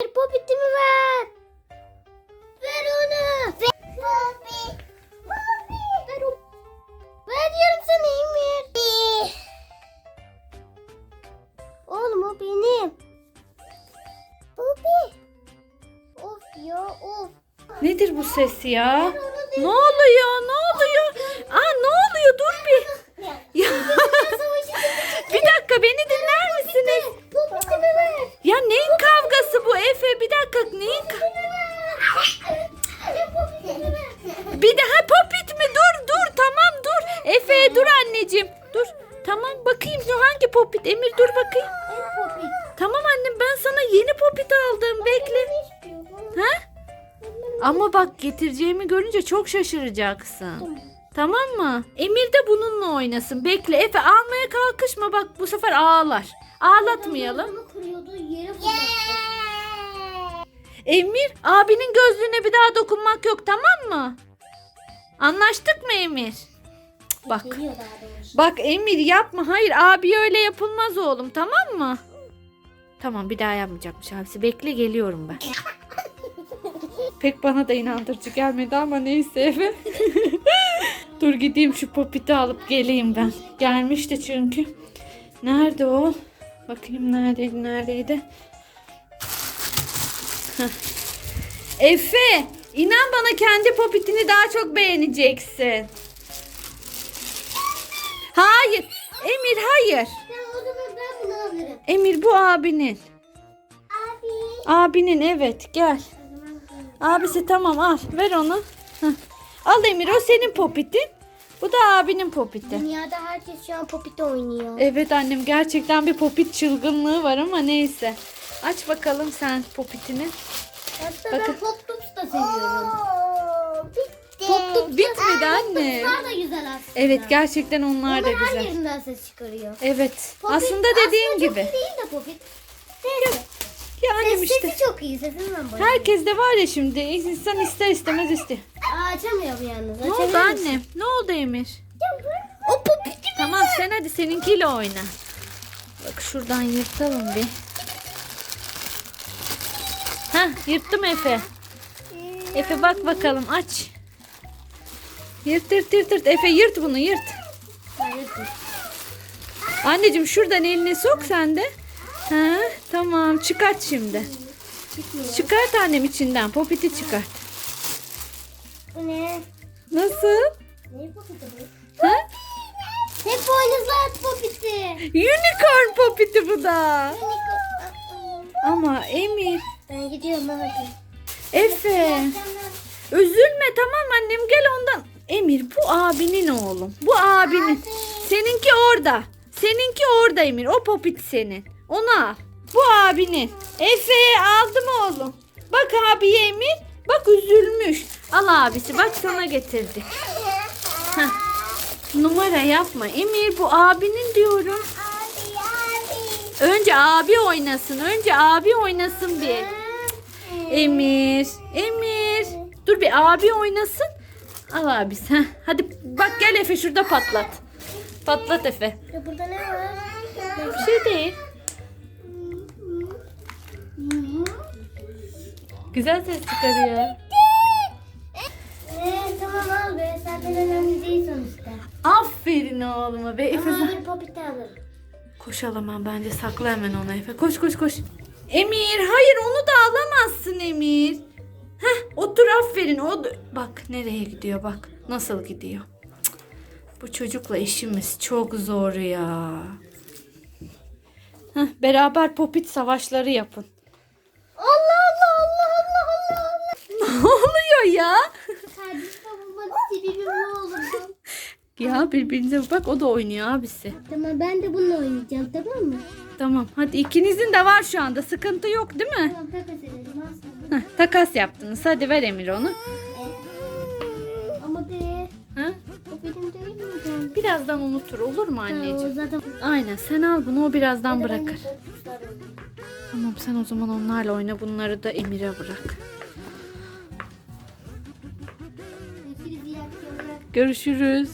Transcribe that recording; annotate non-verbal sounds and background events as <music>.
Ver popitimi ver. Ver onu. Ver. Popi. Popi. Ver o. Ver diyorum sana Emir. Oğlum o benim. Popi. Of ya of. Nedir bu ses ya? Ne oluyor? Ne oluyor? Aa ne oluyor? Dur bir. Ya bir dakika beni dinler misiniz? Popitimi ver. Ya neyin kavgası bu Efe? Bir dakika neyin ka- Popitimi ver. Bir daha popit mi? Dur dur tamam dur. Efe dur anneciğim. Dur. Tamam bakayım şu hangi popit? Emir dur bakayım. Popit. Tamam annem ben sana yeni popit aldım. Bekle. Ha? Ama bak getireceğimi görünce çok şaşıracaksın. Tamam mı? Emir de bununla oynasın. Bekle Efe almaya kalkışma bak bu sefer ağlar. Ağlatmayalım. Emir abinin gözlüğüne bir daha dokunmak yok tamam mı? Anlaştık mı Emir? Bak. Geliyor daha doğrusu. Bak Emir yapma. Hayır abi öyle yapılmaz oğlum tamam mı? Tamam bir daha yapmayacakmış abisi. Bekle geliyorum ben. <laughs> Pek bana da inandırıcı gelmedi ama neyse Efe. <laughs> Dur gideyim şu popiti alıp geleyim ben. Gelmişti çünkü. Nerede o? Bakayım neredeydi neredeydi. Heh. Efe inan bana kendi popitini daha çok beğeneceksin. Hayır. Emir hayır. Ya o zaman ben bunu alırım. Emir bu abinin. Abi. Abinin evet gel. Abisi tamam al ver onu. Heh. Al Emir o senin popitin. Bu da abinin popiti. Dünyada herkes şu an popit oynuyor. Evet annem gerçekten bir popit çılgınlığı var ama neyse. Aç bakalım sen popitini. Hatta Bakın. ben pop da seviyorum. bitti. Pop tops Bitmedi anne. Bunlar da güzel aslında. Evet gerçekten onlar da Onlar her güzel. yerinden ses çıkarıyor. Evet. Popit Aslında dediğin aslında gibi. Çok iyi değil de popit. Neyse. Ya annem Ses, işte. Sesi çok iyi. Sesinden bayılıyorum. Herkes de var ya şimdi insan ister istemez istiyor. Aa, açamıyorum yalnız. Ne oldu annem? Ne oldu Emir? O popit Tamam sen hadi seninkiyle oyna. Bak şuradan yırtalım bir. Heh yırttım Efe. Efe bak bakalım aç. Yırt yırt yırt yırt. Efe yırt bunu yırt. Anneciğim şuradan elini sok sen de. Ha, tamam çıkart şimdi. Çıkart annem içinden popiti çıkart. Ne? Nasıl? Ne popiti bu? Ha? Hep boynuzlu at popiti. Unicorn popiti bu da. Ama Emir, Ben gidiyorum hadi. Efe. Üzülme tamam annem gel ondan. Emir bu abinin oğlum. Bu abinin. Seninki orada. Seninki orada Emir. O popit senin. Onu al. Bu abinin. Efe aldım oğlum. Bak abi Emir. Bak üzülmüş. Al abisi bak sana getirdik. Heh. Numara yapma. Emir bu abinin diyorum. Abi abi. Önce abi oynasın. Önce abi oynasın bir. Emir. Emir. Dur bir abi oynasın. Al abisi. Heh. Hadi bak gel Efe şurada patlat. Patlat Efe. Ya burada ne var? Bir şey değil. Güzel ses çıkarıyor. Ee, tamam al be. Zaten önemli değil sonuçta. Aferin oğluma be Efe. Ama bir popit alırım. Koşalım hemen bence sakla hemen onu Efe. Koş koş koş. Emir hayır onu da alamazsın Emir. Heh otur aferin. O Bak nereye gidiyor bak. Nasıl gidiyor. Cık. Bu çocukla işimiz çok zor ya. Heh, beraber popit savaşları yapın. Allah Allah Allah Allah Allah Allah. <laughs> ne oluyor ya? Kardeş babama sebebim ne? <laughs> Ya birbirinize bak o da oynuyor abisi. Tamam ben de bununla oynayacağım tamam mı? Tamam hadi ikinizin de var şu anda sıkıntı yok değil mi? Tamam takas edelim. Heh, takas yaptınız hadi ver Emir onu. Ama be Ha? o benim değil mi canım? Birazdan unutur olur mu anneciğim? zaten Aynen sen al bunu o birazdan de bırakır. Tamam sen o zaman onlarla oyna bunları da Emir'e bırak. Görüşürüz.